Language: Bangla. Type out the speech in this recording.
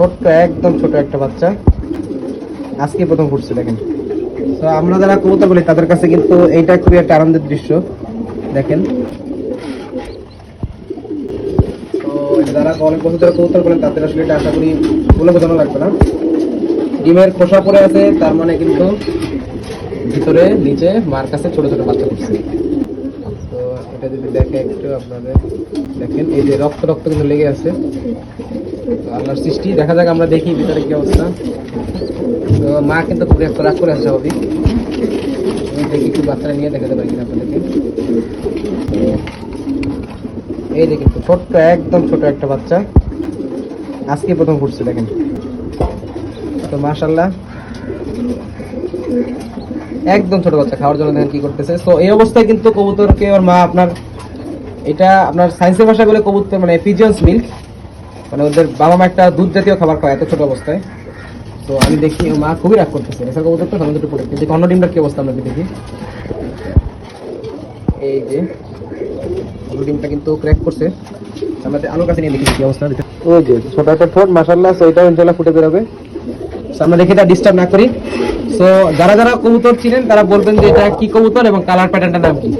ছোট্ট, একদম ছোট একটা বাচ্চা। আজকে প্রথম ফুটছে, দেখেন। তো আমরা যারা কবুতর বলি, তাদের কাছে কিন্তু এইটা খুবই একটা আনন্দের দৃশ্য। দেখেন। যারা বলেন, তাদের আসলে এটা বলে লাগবে না। ডিমের খোসা পড়ে আছে, তার মানে কিন্তু ভিতরে মার কাছে ছোট ছোট বাচ্চা তো এটা যদি একটু আপনাদের দেখেন, এই যে রক্ত রক্ত কিন্তু লেগে আছে। আল্লাহর সৃষ্টি। দেখা যাক আমরা দেখি ভিতরে কি অবস্থা। তো মা কিন্তু খুব একটা রাগ করে আছে স্বাভাবিক দেখি একটু বাচ্চারা নিয়ে দেখাতে পারি কিনা আপনাদেরকে। এই কিন্তু ছোট্ট, একদম ছোট একটা বাচ্চা। আজকে প্রথম ঘুরছে, দেখেন। তো মাশাল্লাহ একদম ছোট বাচ্চা, খাওয়ার জন্য দেখেন কি করতেছে। তো এই অবস্থায় কিন্তু কবুতরকে, ওর মা আপনার, এটা আপনার সায়েন্সের ভাষা বলে কবুতর মানে পিজিয়ন্স মিল্ক মানে ওদের বাবা মা একটা দুধ জাতীয় খাবার খায় এত ছোট অবস্থায়। তো আমি দেখি মা খুবই রাগ করতেছে। এসব কবুতর তো সামনে দুটো পড়ে। কিন্তু অন্য ডিমটার কি অবস্থা আমরা দেখি। এই যে অন্য ডিমটা কিন্তু ক্র্যাক করছে। আমরা আলোর কাছে নিয়ে দেখি কি অবস্থা। ওই যে ছোট একটা ঠোঁট মাসাল্লাহ এটাও ইনশাল্লাহ ফুটে বেরোবে। আমরা দেখি এটা ডিস্টার্ব না করি। সো যারা যারা কবুতর চিনেন তারা বলবেন যে এটা কি কবুতর এবং কালার প্যাটার্নটার নাম কি?